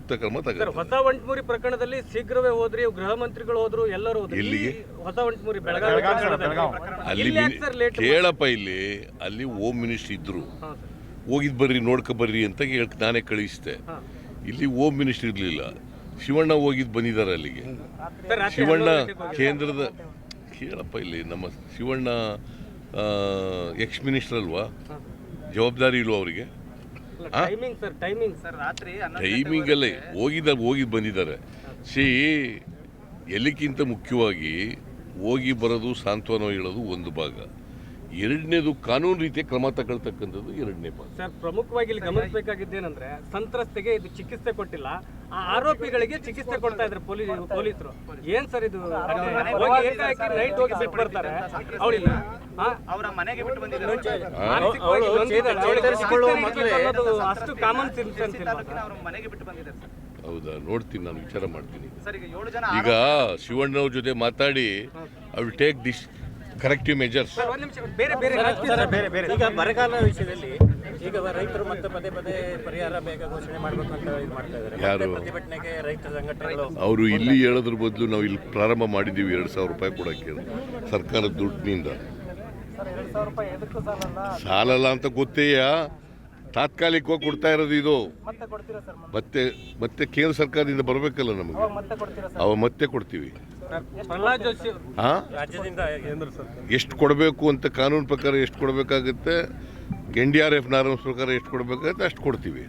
Sir ಹೊಸ ಒಂಟ್ಮೂರಿ ಪ್ರಕರಣದಲ್ಲಿ ಶೀಘ್ರವೇ ಹೋದ್ರಿ ಗೃಹ ಮಂತ್ರಿಗಳು ಹೋದ್ರು ಎಲ್ಲರೂ ಹೋದ್ರು. ಎಲ್ಲಿಗೆ? ಈ ಹೊಸ ಒಂಟ್ಮೂರಿ ಬೆಳಗಾವಿ ಪ್ರಕರಣದಲ್ಲಿ. ಅಲ್ಲಿ ಇಲ್ಲಿ ಯಾಕೆ ಸರ್ ಲೇಟ್ ಕೇಳಪ್ಪ ಇಲ್ಲಿ ಅಲ್ಲಿ ಹೋಮ್ ಮಿನಿಸ್ಟರ್ ಇದ್ರು. ಹಾ ಸರ್. ಹೋಗಿದ್ ಬರ್ರಿ ನೋಡ್ಕ ಬರ್ರಿ ಅಂತ ಹೇಳ್ ನಾನೇ ಕಳಿಸಿದೆ. ಹಾ. ಇಲ್ಲಿ ಹೋಮ್ ಮಿನಿಸ್ಟರ್ ಇರಲಿಲ್ಲ. ಶಿವಣ್ಣ ಹೋಗಿದ್ ಬಂದಿದ್ದಾರೆ ಅಲ್ಲಿಗೆ. ಸರ್ ರಾತ್ರಿ ಶಿವಣ್ಣ ಹನ್ನೊಂದು ಗಂಟೆಗೆ ಹೋಗಿ- ಕೇಂದ್ರದ ಕೇಳಪ್ಪ ಇಲ್ಲಿ ನಮ್ಮ ಶಿವಣ್ಣ ಎಕ್ಸ್ ಮಿನಿಸ್ಟರ್ ಅಲ್ವಾ? ಜವಾಬ್ದಾರಿ ಇಲ್ವಾ ಅವರಿಗೆ? ಟೈಮಿಂಗ್ ಸರ್ ಟೈಮಿಂಗ್ ಸರ್ ರಾತ್ರಿ ಟೈಮಿಂಗ್ ಅಲ್ಲೇ ಹೋಗಿದ ಹೋಗಿ ಬಂದಿದ್ದಾರೆ. ಸಿ ಎಲ್ಲಿಗಿಂತ ಮುಖ್ಯವಾಗಿ ಹೋಗಿ ಬರೋದು ಸಾಂತ್ವನ ಹೇಳೋದು ಒಂದು ಭಾಗ. ಎರಡನೇದು ಕಾನೂನು ರೀತಿಯ ಕ್ರಮ ತಗೊಳ್ತಕ್ಕಂಥದ್ದು ಎರಡನೇ ಪಾಸ್ ಸರ್ ಪ್ರಮುಖವಾಗಿ ಇಲ್ಲಿ ಗಮನಿಸಬೇಕಾಗಿದ್ದೇನೆಂದ್ರೆ ಸಂತ್ರಸ್ತೆಗೆ ಇದು ಚಿಕಿತ್ಸೆ ಕೊಟ್ಟಿಲ್ಲ. ಆ ಆರೋಪಿಗಳಿಗೆ ಚಿಕಿತ್ಸೆ ಕೊಡ್ತಾ ಇದ್ರು ಪೊಲೀಸ್ ಪೊಲೀಸರು. ಏನ್ ಸರ್ ಇದು? ನೈಟ್ ಹೋಗಿ ಬಿಟ್ಟು ಬರ್ತಾರೆ. ಅವಳಿಲ್ಲ. ಅವರ ಮನೆಗೆ ಬಿಟ್ಟು ಬಂದಿದ್ದಾರೆ. ಅಷ್ಟು ಕಾಮನ್ ಸೆನ್ಸ್ ಅಂತ ತಾಲೂಕಿನ ಅವ್ರ ಮನೆಗೆ ಬಿಟ್ಟು ಬಂದಿದ್ದಾರೆ ಸರ್. ಹೌದಾ? ನೋಡ್ತೀನಿ ನಾನು ವಿಚಾರ ಮಾಡ್ತೀನಿ. ಸರ್ ಈಗ ಏಳು ಜನ ಈಗ ಶಿವಣ್ಣವ್ರ ಜೊತೆ ಮಾತಾಡಿ I will take this corrective measures ಈಗ ಬರಗಾಲ ವಿಷಯದಲ್ಲಿ ಈಗ ರೈತರು ಮತ್ತೆ ಪದೇ ಪದೇ ಪರಿಹಾರ ಬೇಗ ಘೋಷಣೆ ಮಾಡಬೇಕು ಅಂತ ಇದು ಮಾಡ್ತಾ ಇದ್ದಾರೆ. ಯಾರು? ಪ್ರತಿಭಟನೆಗೆ ರೈತ ಸಂಘಟನೆಗಳು ಅವರು ಇಲ್ಲಿ ಹೇಳೋದ್ರ ಬದಲು ನಾವು ಇಲ್ಲಿ ಪ್ರಾರಂಭ ಮಾಡಿದ್ದೀವಿ ಎರಡು ಸಾವಿರ ರೂಪಾಯಿ ಕೊಡೋಕ್ಕೆ ಸರ್ಕಾರದ ದುಡ್ಡಿನಿಂದ. ಸಾಲಲ್ಲ? ಅಂತ ಗೊತ್ತೇಯ ತಾತ್ಕಾಲಿಕವಾಗಿ ಕೊಡ್ತಾ ಇರೋದು ಇದು. ಮತ್ತೆ ಮತ್ತೆ? ಕೇಂದ್ರ ಸರ್ಕಾರದಿಂದ ಬರಬೇಕಲ್ಲ ನಮಗೆ. ಅವ ಮತ್ತೆ ಕೊಡ್ತೀವಿ. ಎಷ್ಟು ಕೊಡಬೇಕು ಅಂತ ಕಾನೂನು ಪ್ರಕಾರ ಎಷ್ಟು ಕೊಡಬೇಕಾಗುತ್ತೆ? N D R F norms ಪ್ರಕಾರ ಎಷ್ಟು ಕೊಡಬೇಕಾಗುತ್ತೆ ಅಷ್ಟು ಕೊಡ್ತೀವಿ.